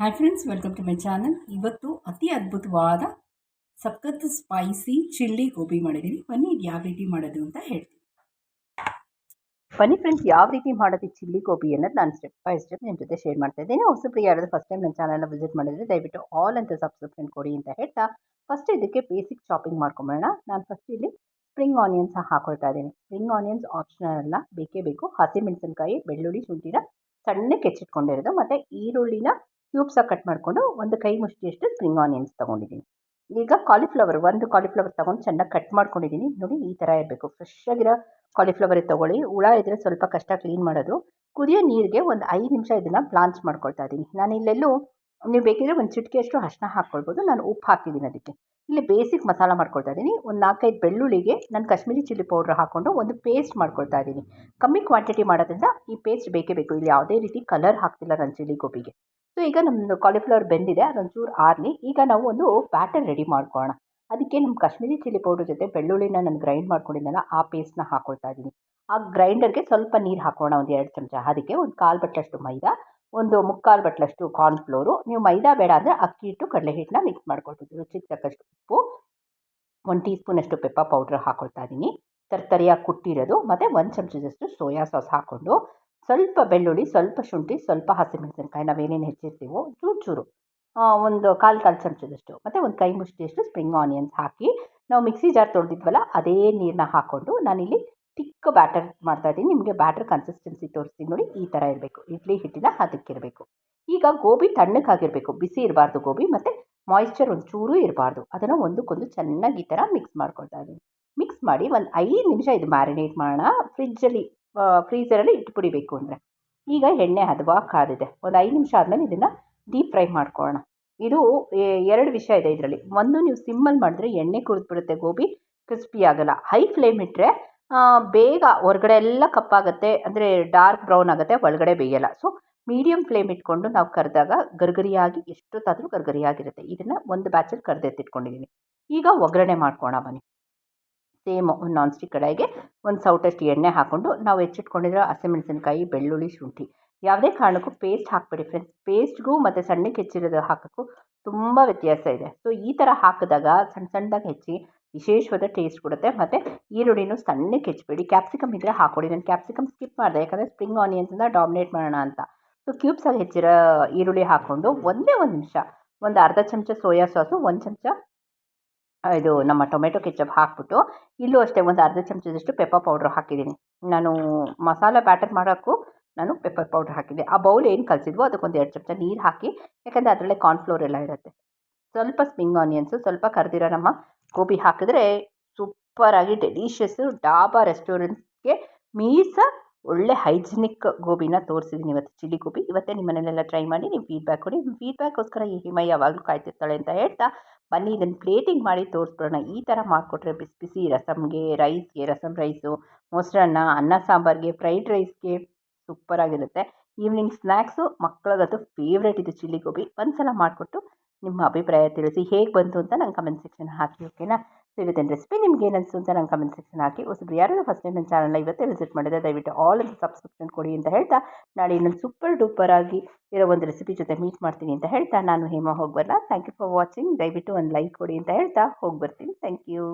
Hi friends welcome to my channel ಇವತ್ತು ಅತಿ ಅದ್ಭುತವಾದ ಸಖತ್ ಸ್ಪೈಸಿ ಚಿಲ್ಲಿ ಗೋಬಿ ಮಾಡಿದ್ದೀವಿ ಬನ್ನಿ ಯಾವ ರೀತಿ ಮಾಡೋದು ಅಂತ ಹೇಳ್ತೀನಿ. ಬನ್ನಿ ಫ್ರೆಂಡ್ಸ್ ಯಾವ ರೀತಿ ಮಾಡೋದು ಚಿಲ್ಲಿ ಗೋಬಿ ಅನ್ನೋದು ನಾನು ಸ್ಟೆಪ್ ಬೈ ಸ್ಟೆಪ್ ನಿಮ್ಮ ಜೊತೆ ಶೇರ್ ಮಾಡ್ತಾ ಇದ್ದೀನಿ. ಹೊಸಬ್ರು ಯಾರಾದರೂ ಫಸ್ಟ್ ಟೈಮ್ ನನ್ನ ಚಾನಲ್ನ ವಿಸಿಟ್ ಮಾಡಿದರೆ ದಯವಿಟ್ಟು ಆಲ್ ಅಂತ ಸಬ್ಸ್ಕ್ರಿಪ್ಷನ್ ಕೊಡಿ ಅಂತ ಹೇಳ್ತಾ ಫಸ್ಟ್ ಇದಕ್ಕೆ ಬೇಸಿಕ್ ಶಾಪಿಂಗ್ ಮಾಡ್ಕೊಂಬೋಣ ನಾನು ಫಸ್ಟ್ ಇಲ್ಲಿ ಸ್ಪ್ರಿಂಗ್ ಆನಿಯನ್ಸ್ ಹಾಕೊಳ್ತಾ ಇದ್ದೀನಿ. ಸ್ಪ್ರಿಂಗ್ ಆನಿಯನ್ಸ್ ಆಪ್ಷನಲ್ ಅಲ್ಲ, ಬೇಕೇ ಬೇಕು. ಹಸಿಮೆಣಸಿನ್ಕಾಯಿ, ಬೆಳ್ಳುಳ್ಳಿ ಶುಂಠಿನ ಸಣ್ಣಕ್ಕೆ ಹೆಚ್ಚಿಟ್ಕೊಂಡಿರೋದು. ಮತ್ತು ಈರುಳ್ಳಿನ ಕ್ಯೂಬ್ಸಾಗಿ ಕಟ್ ಮಾಡಿಕೊಂಡು ಒಂದು ಕೈ ಮುಷ್ಟಿಯಷ್ಟು ಸ್ಪ್ರಿಂಗ್ ಆನಿಯನ್ಸ್ ತೊಗೊಂಡಿದ್ದೀನಿ. ಈಗ ಕಾಲಿಫ್ಲವರ್ ಒಂದು ಕಾಲಿಫ್ಲವರ್ ತೊಗೊಂಡು ಚೆನ್ನಾಗಿ ಕಟ್ ಮಾಡ್ಕೊಂಡಿದ್ದೀನಿ. ನೋಡಿ ಈ ಥರ ಇರಬೇಕು. ಫ್ರೆಶ್ ಆಗಿರೋ ಕಾಲಿಫ್ಲವರೇ ತೊಗೊಳ್ಳಿ. ಹುಳ ಇದ್ದರೆ ಸ್ವಲ್ಪ ಕಷ್ಟ ಕ್ಲೀನ್ ಮಾಡೋದು. ಕುದಿಯೋ ನೀರಿಗೆ ಒಂದು ಐದು ನಿಮಿಷ ಇದನ್ನು ಬ್ಲಾಂಚ್ ಮಾಡ್ಕೊಳ್ತಾ ಇದ್ದೀನಿ ನಾನು ಇಲ್ಲೆಲ್ಲೂ ನೀವು ಬೇಕಿದ್ರೆ ಒಂದು ಚಿಟಿಕೆಯಷ್ಟು ಅರಿಶಿನ ಹಾಕ್ಕೊಳ್ಬೋದು. ನಾನು ಉಪ್ಪು ಹಾಕಿದ್ದೀನಿ ಅದಕ್ಕೆ. ಇಲ್ಲಿ ಬೇಸಿಕ್ ಮಸಾಲ ಮಾಡ್ಕೊಳ್ತಾ ಇದ್ದೀನಿ ಒಂದು ನಾಲ್ಕೈದು ಬೆಳ್ಳುಳ್ಳಿಗೆ ನಾನು ಕಾಶ್ಮೀರಿ ಚಿಲ್ಲಿ ಪೌಡ್ರ್ ಹಾಕ್ಕೊಂಡು ಒಂದು ಪೇಸ್ಟ್ ಮಾಡ್ಕೊಳ್ತಾ ಇದ್ದೀನಿ ಕಮ್ಮಿ ಕ್ವಾಂಟಿಟಿ ಮಾಡೋದ್ರಿಂದ ಈ ಪೇಸ್ಟ್ ಬೇಕೇ ಬೇಕು. ಇಲ್ಲಿ ಯಾವುದೇ ರೀತಿ ಕಲರ್ ಹಾಕ್ತಿಲ್ಲ ನನ್ನ ಚಿಲ್ಲಿ ಗೋಬಿಗೆ. ಸೊ ಈಗ ನಮ್ಮದು ಕಾಲಿಫ್ಲವರ್ ಬೆಂದಿದೆ ಅದೊಂಚೂರು ಆರಲಿ. ಈಗ ನಾವು ಒಂದು ಬ್ಯಾಟರ್ ರೆಡಿ ಮಾಡ್ಕೊಳ್ಳೋಣ ಅದಕ್ಕೆ ನಮ್ಮ ಕಾಶ್ಮೀರಿ ಚಿಲ್ಲಿ ಪೌಡರ್ ಜೊತೆ ಬೆಳ್ಳುಳ್ಳಿನ ನಾನು ಗ್ರೈಂಡ್ ಮಾಡ್ಕೊಂಡಿದ್ದೆನಲ್ಲ ಆ ಪೇಸ್ಟ್ನ ಹಾಕೊಳ್ತಾ ಇದ್ದೀನಿ ಆ ಗ್ರೈಂಡರ್ಗೆ ಸ್ವಲ್ಪ ನೀರು ಹಾಕೋಣ ಒಂದು ಎರಡು ಚಮಚ. ಅದಕ್ಕೆ ಒಂದು ಕಾಲು ಬಟ್ಟಲಷ್ಟು ಮೈದಾ, ಒಂದು ಮುಕ್ಕಾಲು ಬಟ್ಲಷ್ಟು ಕಾರ್ನ್ಫ್ಲೋರು ನೀವು ಮೈದಾ ಬೇಡ ಅಂದರೆ ಅಕ್ಕಿ ಹಿಟ್ಟು, ಕಡಲೆ ಹಿಟ್ಟನ್ನ ಮಿಕ್ಸ್ ಮಾಡ್ಕೊಳ್ಬೋದು ರುಚಿಗೆ ತಕ್ಕಷ್ಟು ಉಪ್ಪು, ಒಂದು ಟೀ ಸ್ಪೂನಷ್ಟು ಪೆಪ್ಪ ಪೌಡ್ರ್ ಹಾಕೊಳ್ತಾ ಇದ್ದೀನಿ ತರ್ತರಿಯಾಗಿ ಕುಟ್ಟಿರೋದು, ಮತ್ತು ಒಂದು ಚಮಚದಷ್ಟು ಸೋಯಾ ಸಾಸ್ ಹಾಕ್ಕೊಂಡು ಸ್ವಲ್ಪ ಬೆಳ್ಳುಳ್ಳಿ, ಸ್ವಲ್ಪ ಶುಂಠಿ, ಸ್ವಲ್ಪ ಹಸಿಮೆಣಸಿನ್ಕಾಯಿ ನಾವೇನೇನು ಹೆಚ್ಚಿರ್ತೀವೋ ಚೂರು ಚೂರು ಒಂದು ಕಾಲು ಕಾಲು ಚಮಚದಷ್ಟು, ಮತ್ತು ಒಂದು ಕೈ ಮುಷ್ಟಿಯಷ್ಟು ಸ್ಪ್ರಿಂಗ್ ಆನಿಯನ್ಸ್ ಹಾಕಿ ನಾವು ಮಿಕ್ಸಿ ಜಾರ್ ತೊಳೆದಿದ್ವಲ್ಲ, ಅದೇ ನೀರನ್ನ ಹಾಕ್ಕೊಂಡು ನಾನಿಲ್ಲಿ ತಿಕ್ಕ ಬ್ಯಾಟರ್ ಮಾಡ್ತಾ ಇದ್ದೀನಿ. ನಿಮಗೆ ಬ್ಯಾಟರ್ ಕನ್ಸಿಸ್ಟೆನ್ಸಿ ತೋರಿಸ್ತೀನಿ ನೋಡಿ, ಈ ಥರ ಇರಬೇಕು. ಇಡ್ಲಿ ಹಿಟ್ಟಿನ ಅದಕ್ಕಿರಬೇಕು ಈಗ ಗೋಬಿ ತಣ್ಣಕ್ಕಾಗಿರಬೇಕು ಬಿಸಿ ಇರಬಾರ್ದು ಗೋಬಿ, ಮತ್ತು ಮಾಯಿಶ್ಚರ್ ಒಂದು ಚೂರು ಇರಬಾರ್ದು. ಅದನ್ನು ಒಂದಕ್ಕೊಂದು ಚೆನ್ನಾಗಿ ಈ ಥರ ಮಿಕ್ಸ್ ಮಾಡ್ಕೊಳ್ತಾ ಇದ್ದೀನಿ. ಮಿಕ್ಸ್ ಮಾಡಿ ಒಂದು ಐದು ನಿಮಿಷ ಇದು ಮ್ಯಾರಿನೇಟ್ ಮಾಡೋಣ. ಫ್ರಿಜ್ಜಲ್ಲಿ ಫ್ರೀಝರಲ್ಲಿ ಕುಡಿಬೇಕು ಅಂದರೆ. ಈಗ ಎಣ್ಣೆ ಹದವಾ ಕಾದಿದೆ ಒಂದು ಐದು ನಿಮಿಷ ಆದಮೇಲೆ ಇದನ್ನು ಡೀಪ್ ಫ್ರೈ ಮಾಡ್ಕೊಳ್ಳೋಣ ಇದು ಎರಡು ವಿಷಯ ಇದೆ ಇದರಲ್ಲಿ. ಒಂದು ನೀವು ಸಿಮ್ಮಲ್ಲಿ ಮಾಡಿದ್ರೆ ಎಣ್ಣೆ ಕುಡಿದ್ಬಿಡುತ್ತೆ ಗೋಬಿ ಕ್ರಿಸ್ಪಿ ಆಗೋಲ್ಲ. ಹೈ ಫ್ಲೇಮ್ ಇಟ್ಟರೆ ಬೇಗ ಹೊರಗಡೆ ಎಲ್ಲ ಕಪ್ಪಾಗುತ್ತೆ ಅಂದರೆ ಡಾರ್ಕ್ ಬ್ರೌನ್ ಆಗುತ್ತೆ, ಒಳಗಡೆ ಬೇಯಲ್ಲ. ಸೊ ಮೀಡಿಯಮ್ ಫ್ಲೇಮ್ ಇಟ್ಕೊಂಡು ನಾವು ಕರೆದಾಗ ಗರ್ಗರಿಯಾಗಿ, ಎಷ್ಟೊತ್ತಾದರೂ ಗರ್ಗರಿಯಾಗಿರುತ್ತೆ. ಇದನ್ನು ಒಂದು ಬ್ಯಾಚಲ್ಲಿ ಕರೆದೆತ್ತಿಟ್ಕೊಂಡಿದ್ದೀನಿ ಈಗ ಒಗ್ಗರಣೆ ಮಾಡ್ಕೊಳ್ಳೋಣ ಬನ್ನಿ. ಸೇಮ್ ನಾನ್ ಸ್ಟಿಕ್ ಕಡಾಯಿಗೆ ಒಂದು ಸೌಟಷ್ಟು ಎಣ್ಣೆ ಹಾಕ್ಕೊಂಡು ನಾವು ಹೆಚ್ಚಿಟ್ಕೊಂಡಿರೋ ಹಸಿಮೆಣಸಿನ್ಕಾಯಿ, ಬೆಳ್ಳುಳ್ಳಿ, ಶುಂಠಿ. ಯಾವುದೇ ಕಾರಣಕ್ಕೂ ಪೇಸ್ಟ್ ಹಾಕಬೇಡಿ ಫ್ರೆಂಡ್ಸ್ ಪೇಸ್ಟ್ಗೂ ಮತ್ತು ಸಣ್ಣಕ್ಕೆ ಹೆಚ್ಚಿರೋದು ಹಾಕೋಕ್ಕೂ ತುಂಬ ವ್ಯತ್ಯಾಸ ಇದೆ. ಸೊ ಈ ಥರ ಹಾಕಿದಾಗ ಸಣ್ಣ ಸಣ್ಣದಾಗಿ ಹೆಚ್ಚಿ ವಿಶೇಷವಾದ ಟೇಸ್ಟ್ ಕೊಡುತ್ತೆ. ಮತ್ತು ಈರುಳ್ಳಿನೂ ಸಣ್ಣಕ್ಕೆ ಹೆಚ್ಚಬೇಡಿ. ಕ್ಯಾಪ್ಸಿಕಮ್ ಇದ್ದರೆ ಹಾಕ್ಕೊಡಿ ನಾನು ಕ್ಯಾಪ್ಸಿಕಮ್ ಸ್ಕಿಪ್ ಮಾಡಿದೆ. ಯಾಕಂದರೆ ಸ್ಪ್ರಿಂಗ್ ಆನಿಯನ್ಸಿಂದ ಡಾಮಿನೇಟ್ ಮಾಡೋಣ ಅಂತ. ಸೊ ಕ್ಯೂಬ್ಸಾಗಿ ಹೆಚ್ಚಿರೋ ಈರುಳ್ಳಿ ಹಾಕ್ಕೊಂಡು ಒಂದೇ ಒಂದು ನಿಮಿಷ, ಒಂದು ಅರ್ಧ ಚಮಚ ಸೋಯಾ ಸಾಸು ಒಂದು ಚಮಚ ಇದು ನಮ್ಮ ಟೊಮೆಟೊ ಕೆಚಪ್ ಹಾಕ್ಬಿಟ್ಟು, ಇಲ್ಲೂ ಅಷ್ಟೇ ಒಂದು ಅರ್ಧ ಚಮಚದಷ್ಟು ಪೆಪ್ಪರ್ ಪೌಡ್ರ್ ಹಾಕಿದ್ದೀನಿ. ನಾನು ಮಸಾಲೆ ಬ್ಯಾಟರ್ ಮಾಡೋಕ್ಕೂ ನಾನು ಪೆಪ್ಪರ್ ಪೌಡ್ರ್ ಹಾಕಿದ್ದೆ. ಆ ಬೌಲ್ ಏನು ಕಲಿಸಿದ್ವೋ ಅದಕ್ಕೊಂದು ಎರಡು ಚಮಚ ನೀರು ಹಾಕಿ, ಯಾಕಂದರೆ ಅದರಲ್ಲೇ ಕಾರ್ನ್ಫ್ಲೋರ್ ಎಲ್ಲ ಇರುತ್ತೆ. ಸ್ವಲ್ಪ ಸ್ಪ್ರಿಂಗ್ ಆನಿಯನ್ಸು ಸ್ವಲ್ಪ ಕರೆದಿರೋ ನಮ್ಮ ಗೋಬಿ ಹಾಕಿದ್ರೆ ಸೂಪರಾಗಿ ಡೆಲಿಷಿಯಸ್ಸು ಡಾಬಾ ರೆಸ್ಟೋರೆಂಟ್ಗೆ ಮೀಸ ಒಳ್ಳೆ ಹೈಜಿನಿಕ್ ಗೋಬಿನ ತೋರಿಸಿದ್ದೀನಿ ಇವತ್ತು, ಚಿಲ್ಲಿ ಗೋಬಿ. ಇವತ್ತೇ ನಿಮ್ಮ ಟ್ರೈ ಮಾಡಿ, ನೀವು ಫೀಡ್ಬ್ಯಾಕ್ ಕೊಡಿ. ನಿಮ್ಮ ಫೀಡ್ಬ್ಯಾಕ್ಗೋಸ್ಕರ ಈ ಹಿಮ ಯಾವಾಗಲೂ ಕಾಯ್ತಿರ್ತಾಳೆ ಅಂತ ಹೇಳ್ತಾ, ಬನ್ನಿ ಇದನ್ನು ಪ್ಲೇಟಿಂಗ್ ಮಾಡಿ ತೋರಿಸ್ಬಿಡೋಣ. ಈ ಥರ ಮಾಡಿಕೊಟ್ರೆ ಬಿಸಿ ಬಿಸಿ ರಸಮ್ಗೆ ರೈಸ್ಗೆ ರಸಮ್ ರೈಸು ಮೊಸರನ್ನ, ಅನ್ನ ಸಾಂಬಾರಿಗೆ ಫ್ರೈಡ್ ರೈಸ್ಗೆ ಸೂಪರಾಗಿರುತ್ತೆ ಈವ್ನಿಂಗ್ ಸ್ನ್ಯಾಕ್ಸು ಮಕ್ಕಳಿಗದು ಫೇವ್ರೇಟ್ ಇದು ಚಿಲ್ಲಿ ಗೋಬಿ. ಒಂದು ಸಲ ಮಾಡಿಕೊಟ್ಟು ನಿಮ್ಮ ಅಭಿಪ್ರಾಯ ತಿಳಿಸಿ ಹೇಗೆ ಬಂತು ಅಂತ ನಂಗೆ ಕಮೆಂಟ್ ಸೆಕ್ಷನ್ ಹಾಕಿ ಓಕೆನಾ ಇವತ್ತಿನ ರೆಸಿಪಿ ನಿಮ್ಗೆ ಏನು ಅನಿಸ್ತು ಅಂತ ನಂಗೆ ಕಮೆಂಟ್ ಸೆಕ್ಷನ್ ಹಾಕಿ. ಹೊಸಬ್ರು ಯಾರು ಫಸ್ಟ್ ಟೈಮ್ ನನ್ನ ಚಾನಲ್ನ ಇವತ್ತೇ ವಿಸಿಟ್ ಮಾಡಿದೆ ದಯವಿಟ್ಟು ಆಲ್ ಅಂತ ಸಬ್ಸ್ಕ್ರಿಪ್ಷನ್ ಕೊಡಿ ಅಂತ ಹೇಳ್ತಾ, ನಾಳೆ ಇನ್ನೊಂದು ಸೂಪರ್ ಡೂಪರ್ ಆಗಿ ಇರೋ ಒಂದು ರೆಸಿಪಿ ಜೊತೆ ಮೀಟ್ ಮಾಡ್ತೀನಿ ಅಂತ ಹೇಳ್ತಾ, ನಾನು ಹೇಮ ಹೋಗ್ಬಲ್ಲ ಥ್ಯಾಂಕ್ ಯು ಫಾರ್ ವಾಚಿಂಗ್ ದಯವಿಟ್ಟು ಒಂದು ಲೈಕ್ ಕೊಡಿ ಅಂತ ಹೇಳ್ತಾ ಹೋಗಿ ಬರ್ತೀನಿ ಥ್ಯಾಂಕ್ ಯು